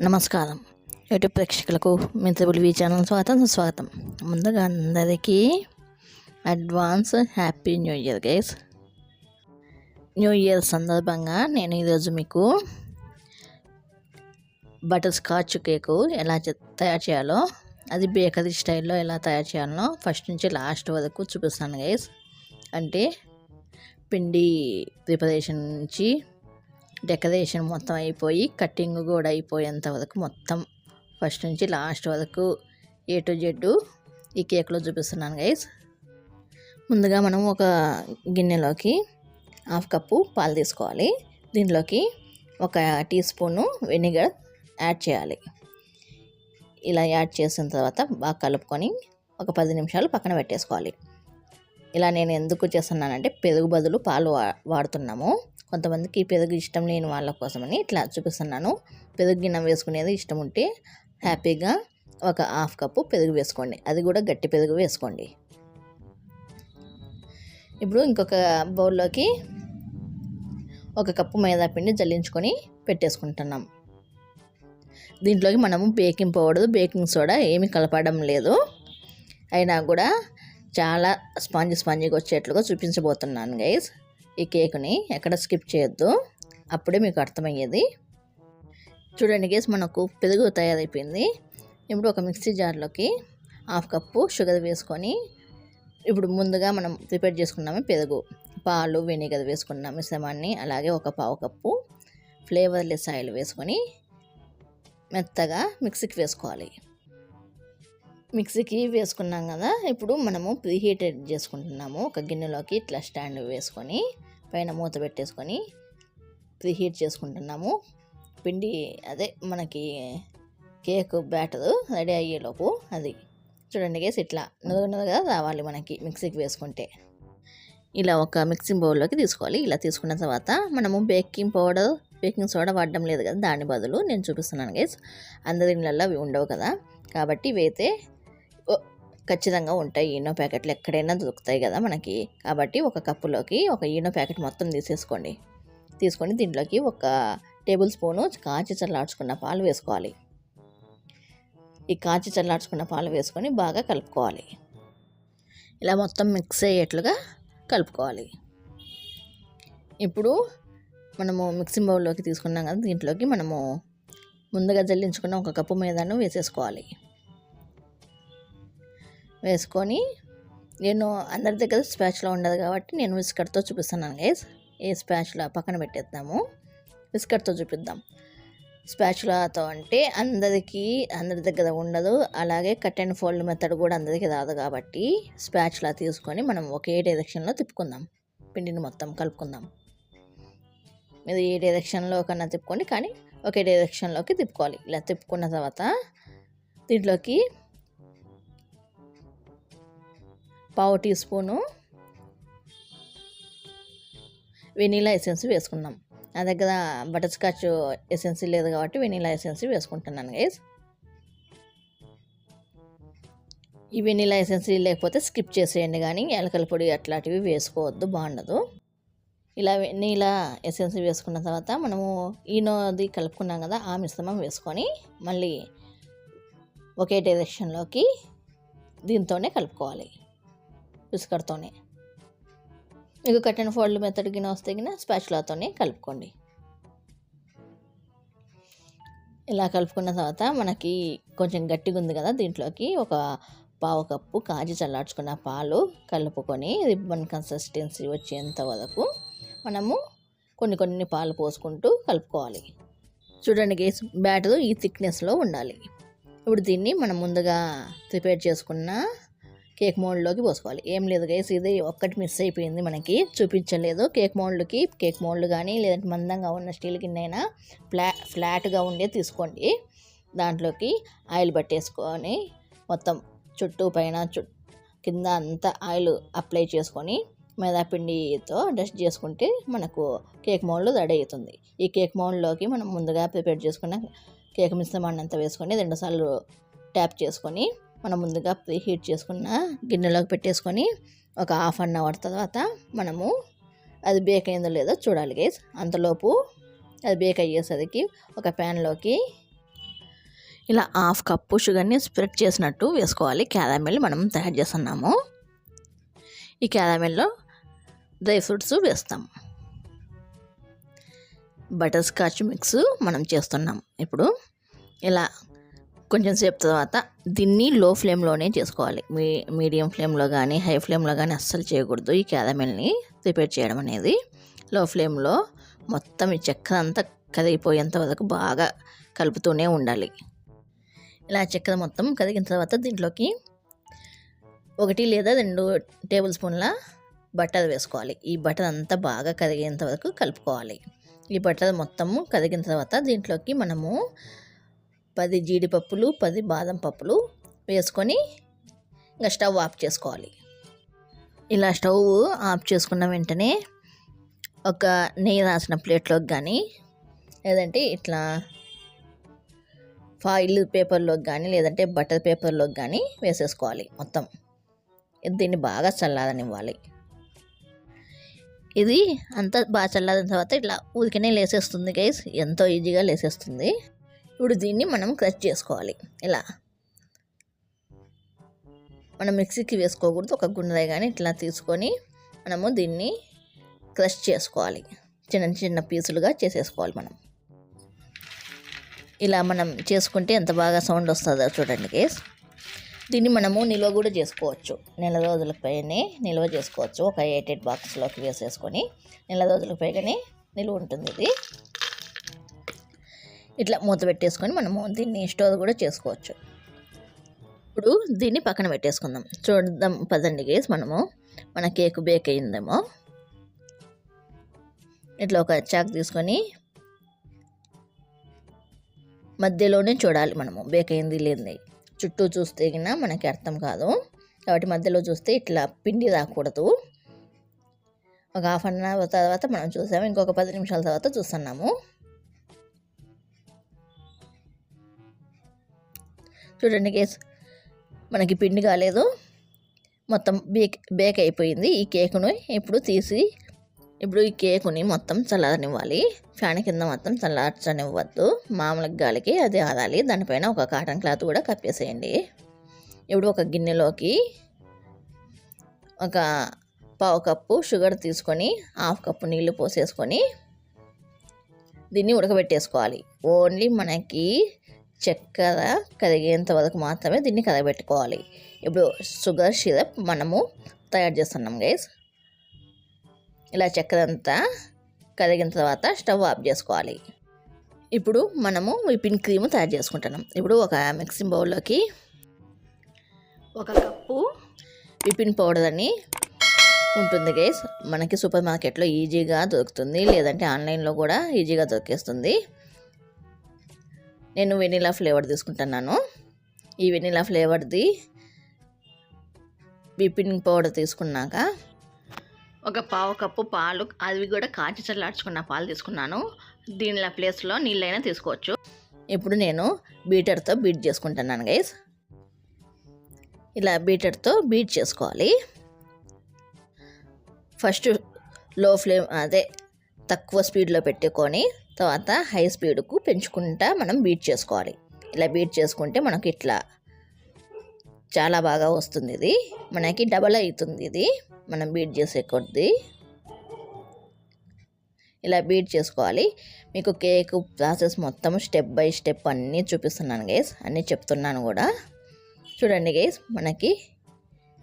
నమస్కారం. యూట్యూబ్ ప్రేక్షకులకు మిత్రులు వి ఛానల్ స్వాగతం స్వాగతం ముందుగా అందరికీ advance happy new year guys. New year సందర్భంగా నేను ఈరోజు మీకు బటర్ స్కాచ్ కేకు ఎలా తయారు చేయాలో అది బేకరీ స్టైల్లో ఎలా తయారు చేయాలో ఫస్ట్ నుంచి లాస్ట్ వరకు చూపిస్తాను గైస్. అంటే పిండి ప్రిపరేషన్ నుంచి డెకరేషన్ మొత్తం అయిపోయి కటింగ్ కూడా అయిపోయేంత వరకు మొత్తం ఫస్ట్ నుంచి లాస్ట్ వరకు ఏ టు జెడ్ ఈ కేక్లో చూపిస్తున్నాను గైస్ ముందుగా మనం ఒక గిన్నెలోకి హాఫ్ కప్పు పాలు తీసుకోవాలి. దీంట్లోకి ఒక టీ స్పూను వెనిగర్ యాడ్ చేయాలి. ఇలా యాడ్ చేసిన తర్వాత బాగా కలుపుకొని ఒక పది నిమిషాలు పక్కన పెట్టేసుకోవాలి. ఇలా నేను ఎందుకు చేస్తున్నానంటే పెరుగు బదులు పాలు వా వాడుతున్నాము. కొంతమందికి పెరుగు ఇష్టం లేని వాళ్ళ కోసమని ఇట్లా చూపిస్తున్నాను. పెరుగు గిన్నె వేసుకునేది ఇష్టం ఉంటే హ్యాపీగా ఒక హాఫ్ కప్పు పెరుగు వేసుకోండి. అది కూడా గట్టి పెరుగు వేసుకోండి. ఇప్పుడు ఇంకొక బౌల్లోకి ఒక కప్పు మైదా పిండి జల్లించుకొని పెట్టేసుకుంటున్నాం. దీంట్లోకి మనము బేకింగ్ పౌడర్ బేకింగ్ సోడా ఏమి కలపడం లేదు. అయినా కూడా చాలా స్పాంజ్ స్పాంజీగా వచ్చేట్లుగా చూపించబోతున్నాను గైస్. ఈ కేక్ని ఎక్కడ స్కిప్ చేయొద్దు. అప్పుడే మీకు అర్థమయ్యేది. చూడండి గేస్ మనకు పెరుగు తయారైపోయింది. ఇప్పుడు ఒక మిక్సీ జార్లోకి హాఫ్ కప్పు షుగర్ వేసుకొని ఇప్పుడు ముందుగా మనం ప్రిపేర్ చేసుకున్నాము పెరుగు. పాలు వెనిగర్ వేసుకున్న మిశ్రమాన్ని అలాగే ఒక పావు కప్పు ఫ్లేవర్లెస్ ఆయిల్ వేసుకొని మెత్తగా మిక్సీకి వేసుకోవాలి. మిక్సీకి వేసుకున్నాం కదా. ఇప్పుడు మనము ప్రీహీటెడ్ చేసుకుంటున్నాము. ఒక గిన్నెలోకి ఇట్లా స్టాండ్ వేసుకొని పైన మూత పెట్టేసుకొని ప్రీహీట్ చేసుకుంటున్నాము. పిండి అదే మనకి కేక్ బ్యాటర్ రెడీ అయ్యేలోపు అది చూడండి గేసి ఇట్లా నురుగు నురుగా రావాలి మనకి మిక్సీకి వేసుకుంటే. ఇలా ఒక మిక్సింగ్ బౌల్లోకి తీసుకోవాలి. ఇలా తీసుకున్న తర్వాత మనము బేకింగ్ పౌడర్ బేకింగ్ సోడా వాడడం లేదు కదా దాని బదులు నేను చూపిస్తున్నాను గేస్ అందరి ఇళ్ళల్లో అవి ఉండవు కదా. కాబట్టి ఇవైతే ఖచ్చితంగా ఉంటాయి. ఈనో ప్యాకెట్లు ఎక్కడైనా దొరుకుతాయి కదా మనకి. కాబట్టి ఒక కప్పులోకి ఒక ఈనో ప్యాకెట్ మొత్తం తీసేసుకోండి. తీసుకొని దీంట్లోకి ఒక టేబుల్ స్పూను కాచి చల్లార్చుకున్న పాలు వేసుకోవాలి. ఈ కాచి చల్లార్చుకున్న పాలు వేసుకొని బాగా కలుపుకోవాలి. ఇలా మొత్తం మిక్స్ అయ్యేట్లుగా కలుపుకోవాలి. ఇప్పుడు మనము మిక్సింగ్ బౌల్లోకి తీసుకున్నాం కదా దీంట్లోకి మనము ముందుగా జల్లించుకున్న ఒక కప్పు మీదను వేసేసుకోవాలి. వేసుకొని నేను అందరి దగ్గర స్పాచ్లో ఉండదు కాబట్టి నేను విస్కట్తో చూపిస్తున్నాను గైస్ ఏ స్పాచ్లా పక్కన పెట్టేద్దాము. విస్కట్తో చూపిద్దాం. స్పాచులాతో అంటే అందరికీ అందరి దగ్గర ఉండదు. అలాగే కట్ అండ్ ఫోల్డ్ మెథడ్ కూడా అందరికీ రాదు కాబట్టి స్పాచులా తీసుకొని మనం ఒకే డైరెక్షన్లో తిప్పుకుందాం. పిండిని మొత్తం కలుపుకుందాం. మీరు ఏ డైరెక్షన్లో కన్నా తిప్పుకోండి కానీ ఒకే డైరెక్షన్లోకి తిప్పుకోవాలి. ఇలా తిప్పుకున్న తర్వాత దీంట్లోకి పావు టీ స్పూను వెనీలా ఎసెన్స్ వేసుకున్నాం. నా దగ్గర బటర్ స్కాచ్ ఎసెన్సీ లేదు కాబట్టి వెనీలా ఎసెన్స్ వేసుకుంటున్నాను గైస్ ఈ వెనీలా ఎసెన్స్ లేకపోతే స్కిప్ చేసేయండి కానీ ఎలకల పొడి అట్లాంటివి వేసుకోవద్దు బాగుండదు. ఇలా వెనీలా ఎసెన్సీ వేసుకున్న తర్వాత మనము ఈనోది కలుపుకున్నాం కదా ఆ మిశ్రమం వేసుకొని మళ్ళీ ఒకే డైరెక్షన్లోకి దీంతోనే కలుపుకోవాలి. విస్కర్తోనే మీకు కట్టిన ఫోల్డ్ మెథడ్ గిన వస్తే గిన స్పాచులాతోనే కలుపుకోండి. ఇలా కలుపుకున్న తర్వాత మనకి కొంచెం గట్టిగా ఉంది కదా దీంట్లోకి ఒక పావు కప్పు కాజి చల్లార్చుకున్న పాలు కలుపుకొని రిబ్బన్ కన్సిస్టెన్సీ వచ్చేంత వరకు మనము కొన్ని కొన్ని పాలు పోసుకుంటూ కలుపుకోవాలి. చూడండి గేస్ బ్యాటర్ ఈ థిక్నెస్లో ఉండాలి. ఇప్పుడు దీన్ని మనం ముందుగా ప్రిపేర్ చేసుకున్న కేక్ మోల్డ్లోకి పోసుకోవాలి. ఏం లేదు గైస్ ఇది ఒక్కటి మిస్ అయిపోయింది మనకి. చూపించలేదు. కేక్ మోల్డ్కి కేక్ మోల్డ్ కానీ లేదంటే మందంగా ఉన్న స్టీల్ గిన్నె ఫ్లా ఫ్లాట్గా ఉండే తీసుకోండి. దాంట్లోకి ఆయిల్ పట్టేసుకొని మొత్తం చుట్టూ పైన చు కింద అంతా ఆయిల్ అప్లై చేసుకొని మైదాపిండితో డస్ట్ చేసుకుంటే మనకు కేక్ మోల్డ్ రెడీ అవుతుంది. ఈ కేక్ మోల్డ్లోకి మనం ముందుగా ప్రిపేర్ చేసుకున్న కేక్ మిశ్రమాన్ని అంతా వేసుకొని రెండుసార్లు ట్యాప్ చేసుకొని మనం ముందుగా ప్రీ హీట్ చేసుకున్న గిన్నెలోకి పెట్టేసుకొని ఒక హాఫ్ అన్ అవర్ తర్వాత మనము అది బేక్ అయిందో లేదో చూడాలి గైస్ అంతలోపు అది బేక్ అయ్యేసరికి ఒక ప్యాన్లోకి ఇలా హాఫ్ కప్పు షుగర్ని స్ప్రెడ్ చేసినట్టు వేసుకోవాలి. క్యారామెల్ మనం తయారు చేస్తున్నాము. ఈ క్యారామెల్లో డ్రై ఫ్రూట్స్ వేస్తాం బటర్ స్కాచ్ మిక్స్ మనం చేస్తున్నాం. ఇప్పుడు ఇలా కొంచెం సేపు తర్వాత దీన్ని లో ఫ్లేమ్లోనే చేసుకోవాలి. మీ మీడియం ఫ్లేమ్లో కానీ హై ఫ్లేమ్లో కానీ అస్సలు చేయకూడదు. ఈ క్యారమెల్ని ప్రిపేర్ చేయడం అనేది లో ఫ్లేమ్లో మొత్తం ఈ చక్కెర అంతా కదిగిపోయేంత వరకు బాగా కలుపుతూనే ఉండాలి. ఇలా చక్కెర మొత్తం కరిగిన తర్వాత దీంట్లోకి ఒకటి లేదా రెండు టేబుల్ స్పూన్ల బటర్ వేసుకోవాలి. ఈ బటర్ అంతా బాగా కదిగేంత వరకు కలుపుకోవాలి. ఈ బటర్ మొత్తము కరిగిన తర్వాత దీంట్లోకి మనము పది జీడిపప్పులు పది బాదం పప్పులు వేసుకొని ఇంకా స్టవ్ ఆఫ్ చేసుకోవాలి. ఇలా స్టవ్ ఆఫ్ చేసుకున్న వెంటనే ఒక నెయ్యి రాసిన ప్లేట్లోకి కానీ లేదంటే ఇట్లా ఫాయిల్ పేపర్లోకి కానీ లేదంటే బటర్ పేపర్లోకి కానీ వేసేసుకోవాలి మొత్తం. దీన్ని బాగా చల్లారనివ్వాలి. ఇది అంతా బాగా చల్లారిన తర్వాత ఇట్లా ఊరికనే లేసేస్తుంది గైస్. ఎంతో ఈజీగా లేసేస్తుంది. ఇప్పుడు దీన్ని మనం క్రష్ చేసుకోవాలి. ఇలా మనం మిక్సీకి వేసుకోకూడదు. ఒక గుండె కానీ ఇట్లా తీసుకొని మనము దీన్ని క్రష్ చేసుకోవాలి. చిన్న చిన్న పీసులుగా చేసేసుకోవాలి మనం. ఇలా మనం చేసుకుంటే ఎంత బాగా సౌండ్ వస్తుందో చూడండి కేస్ దీన్ని మనము నిల్వ కూడా చేసుకోవచ్చు. నెల రోజుల పైనే నిల్వ చేసుకోవచ్చు. ఒక ఎయిట్ ఎయిట్ బాక్స్లోకి వేసేసుకొని నెల రోజుల పైగానే నిల్వ ఉంటుంది ఇది. ఇట్లా మూత పెట్టేసుకొని మనము దీన్ని స్టోర్ కూడా చేసుకోవచ్చు. ఇప్పుడు దీన్ని పక్కన పెట్టేసుకుందాం. చూద్దాం పదండి గేస్ మనము మన కేక్ బేక్ అయిందేమో ఇట్లా ఒక చాక్ తీసుకొని మధ్యలోనే చూడాలి మనము బేక్ అయింది లేనిది. చుట్టూ చూస్తే గిన మనకి అర్థం కాదు. కాబట్టి మధ్యలో చూస్తే ఇట్లా పిండి రాకూడదు. ఒక హాఫ్ అన్ అవర్ తర్వాత మనం చూసాము ఇంకొక పది నిమిషాల తర్వాత చూస్తున్నాము. చూడండి కేస్ మనకి పిండి కాలేదు. మొత్తం బేక్ బేక్ అయిపోయింది ఈ కేకును ఇప్పుడు తీసి ఇప్పుడు ఈ కేకుని మొత్తం చల్లారనివ్వాలి. ఫ్యాన్ కింద మొత్తం చల్లార్చనివ్వద్దు. మామూలుగా గాలికి అది ఆదాలి దానిపైన ఒక కాటన్ క్లాత్ కూడా కప్పేసేయండి ఇప్పుడు ఒక గిన్నెలోకి ఒక పావు కప్పు షుగర్ తీసుకొని హాఫ్ కప్పు నీళ్ళు పోసేసుకొని దీన్ని ఉడకబెట్టేసుకోవాలి. ఓన్లీ మనకి చక్కెర కరిగేంత వరకు మాత్రమే దీన్ని కరగబెట్టుకోవాలి. ఇప్పుడు షుగర్ సిరప్ మనము తయారు చేస్తున్నాం గైస్ ఇలా చక్కెర అంతా కరిగిన తర్వాత స్టవ్ ఆఫ్ చేసుకోవాలి. ఇప్పుడు మనము విపిన్ క్రీమ్ తయారు చేసుకుంటున్నాం. ఇప్పుడు ఒక మిక్సింగ్ బౌల్లోకి ఒక కప్పు విపిన్ పౌడర్ అని ఉంటుంది గైస్ మనకి సూపర్ మార్కెట్లో ఈజీగా దొరుకుతుంది లేదంటే ఆన్లైన్లో కూడా ఈజీగా దొరికేస్తుంది. నేను వెనీలా ఫ్లేవర్ తీసుకుంటున్నాను. ఈ వెనీలా ఫ్లేవర్ది విపిన్ పౌడర్ తీసుకున్నాక ఒక పావు కప్పు పాలు అవి కూడా కాచి చల్లార్చుకున్న పాలు తీసుకున్నాను. దీనిలో ప్లేస్లో నీళ్ళైనా తీసుకోవచ్చు. ఇప్పుడు నేను బీటర్తో బీట్ చేసుకుంటున్నాను గైస్ ఇలా బీటర్తో బీట్ చేసుకోవాలి. ఫస్ట్లో ఫ్లేమ్ అదే తక్కువ స్పీడ్లో పెట్టుకొని తర్వాత హై స్పీడ్కు పెంచుకుంటా మనం బీట్ చేసుకోవాలి. ఇలా బీట్ చేసుకుంటే మనకి ఇట్లా చాలా బాగా వస్తుంది ఇది. మనకి డబల్ అవుతుంది ఇది. మనం బీట్ చేసే కొద్దీ ఇలా బీట్ చేసుకోవాలి. మీకు కేక్ ప్రాసెస్ మొత్తం స్టెప్ బై స్టెప్ అన్నీ చూపిస్తున్నాను గైస్. అన్నీ చెప్తున్నాను కూడా. చూడండి గైస్ మనకి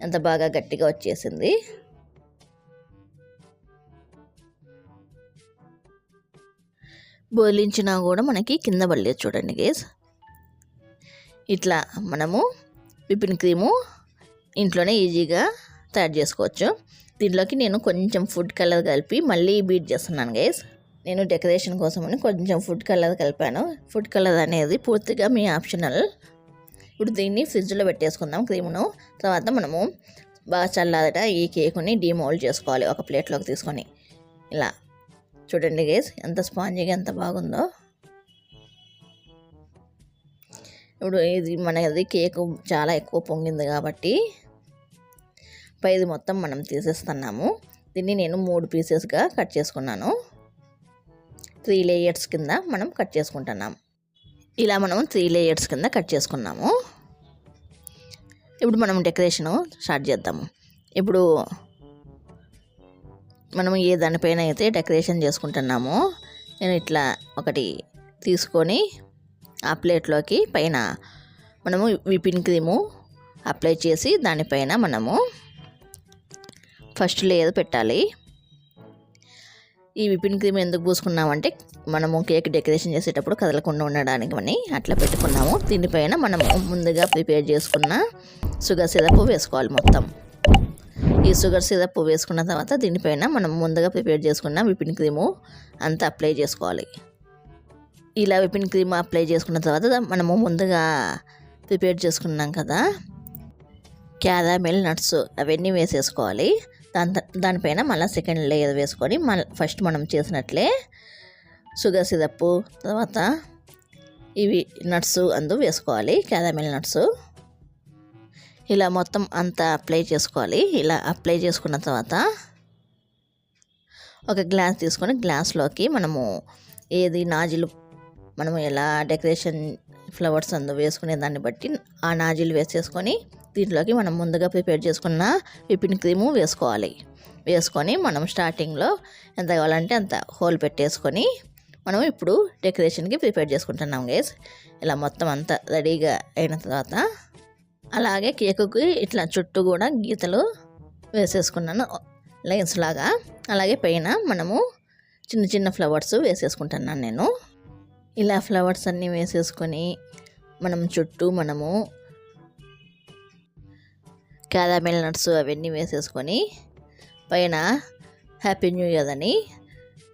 ఎంత బాగా గట్టిగా వచ్చేసింది. బోలించినా కూడా మనకి కింద పడలేదు చూడండి గేస్ ఇట్లా మనము విపిన్ క్రీము ఇంట్లోనే ఈజీగా తయారు చేసుకోవచ్చు. దీంట్లోకి నేను కొంచెం ఫుడ్ కలర్ కలిపి మళ్ళీ బీట్ చేస్తున్నాను గైస్ నేను డెకరేషన్ కోసమని కొంచెం ఫుడ్ కలర్ కలిపాను. ఫుడ్ కలర్ అనేది పూర్తిగా మీ ఆప్షనల్ ఇప్పుడు దీన్ని ఫ్రిడ్జ్లో పెట్టేసుకుందాం క్రీమును తర్వాత మనము బాగా చల్లారట ఈ కేకుని డీమోల్డ్ చేసుకోవాలి ఒక ప్లేట్లోకి తీసుకొని. ఇలా. చూడండి గేస్ ఎంత స్పాంజీగా ఎంత బాగుందో. ఇప్పుడు ఇది మనది కేకు చాలా ఎక్కువ పొంగింది కాబట్టి పైది మొత్తం మనం తీసేస్తున్నాము. దీన్ని నేను మూడు పీసెస్గా కట్ చేసుకున్నాను. త్రీ లేయర్స్ కింద మనం కట్ చేసుకుంటున్నాం. ఇలా మనం త్రీ లేయర్స్ కింద కట్ చేసుకున్నాము. ఇప్పుడు మనం డెకరేషను స్టార్ట్ చేద్దాము. ఇప్పుడు మనం ఏ దానిపైన అయితే డెకరేషన్ చేసుకుంటున్నామో నేను ఇట్లా ఒకటి తీసుకొని ఆ ప్లేట్లోకి పైన మనము విపిన్ క్రీము అప్లై చేసి దానిపైన మనము ఫస్ట్ లేయర్ పెట్టాలి. ఈ విపిన్ క్రీమ్ ఎందుకు పూసుకున్నామంటే మనము కేక్ డెకరేషన్ చేసేటప్పుడు కదలకుండా ఉండడానికి అని అట్లా పెట్టుకున్నాము. దీనిపైన మనము ముందుగా ప్రిపేర్ చేసుకున్న షుగర్ సిరప్ వేసుకోవాలి మొత్తం. ఈ షుగర్ సిరప్ వేసుకున్న తర్వాత దీనిపైన మనం ముందుగా ప్రిపేర్ చేసుకున్న విపిన్ క్రీము అంతా అప్లై చేసుకోవాలి. ఇలా విపిన్ క్రీమ్ అప్లై చేసుకున్న తర్వాత మనము ముందుగా ప్రిపేర్ చేసుకున్నాం కదా క్యారామెల్ నట్స్ అవన్నీ వేసేసుకోవాలి. దాని దానిపైన మళ్ళీ సెకండ్ లేయర్ వేసుకొని మళ్ళీ ఫస్ట్ మనం చేసినట్లే షుగర్ సిరప్ తర్వాత ఇవి నట్స్ అందు వేసుకోవాలి క్యారామెల్ నట్స్. ఇలా మొత్తం అంతా అప్లై చేసుకోవాలి. ఇలా అప్లై చేసుకున్న తర్వాత ఒక గ్లాస్ తీసుకొని గ్లాస్లోకి మనము ఏది నాజిల్ మనము ఎలా డెకరేషన్ ఫ్లవర్స్ అందు వేసుకునే దాన్ని బట్టి ఆ నాజిల్ వేసేసుకొని దీంట్లోకి మనం ముందుగా ప్రిపేర్ చేసుకున్న విపిన్ క్రీము వేసుకోవాలి. వేసుకొని మనం స్టార్టింగ్లో ఎంత కావాలంటే అంత హోల్ పెట్టేసుకొని మనం ఇప్పుడు డెకరేషన్కి ప్రిపేర్ చేసుకుంటున్నాం గేస్. ఇలా మొత్తం అంతా రెడీగా అయిన తర్వాత అలాగే కేకుకి ఇట్లా చుట్టూ కూడా గీతలు వేసేసుకున్నాను. లైన్స్ లాగా. అలాగే పైన మనము చిన్న చిన్న ఫ్లవర్స్ వేసేసుకుంటున్నాను నేను. ఇలా ఫ్లవర్స్ అన్నీ వేసేసుకొని మనం చుట్టూ మనము క్యారామెల్ నట్స్ అవన్నీ వేసేసుకొని పైన హ్యాపీ న్యూ ఇయర్ అని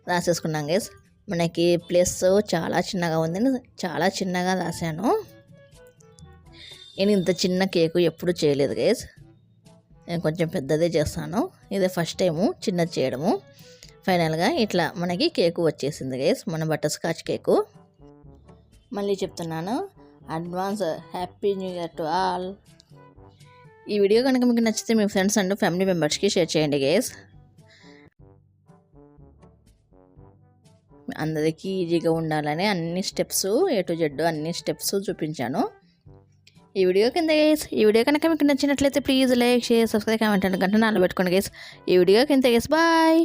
రాసేసుకున్నాం గేస్ మనకి ప్లేస్ చాలా చిన్నగా ఉందని చాలా చిన్నగా రాశాను. నేను ఇంత చిన్న కేకు ఎప్పుడు చేయలేదు గైస్ నేను కొంచెం పెద్దదే చేస్తాను. ఇదే ఫస్ట్ టైము చిన్నది చేయడము. ఫైనల్గా ఇట్లా మనకి కేకు వచ్చేసింది గైస్ మన బటర్ స్కాచ్ కేకు. మళ్ళీ చెప్తున్నాను. Advance happy new year to all ఈ వీడియో కనుక మీకు నచ్చితే మీ ఫ్రెండ్స్ అండ్ ఫ్యామిలీ మెంబర్స్కి షేర్ చేయండి గేస్ అందరికీ ఈజీగా ఉండాలని అన్ని స్టెప్స్ ఏ టు జెడ్ అన్ని స్టెప్స్ చూపించాను. ఈ వీడియో కింద గేస్ ఈ వీడియో కనుక మీకు నచ్చినట్లయితే please like share subscribe comment and గంట నాలో పెట్టుకోండి గేస్ ఈ వీడియో కింద గేస్ బాయ్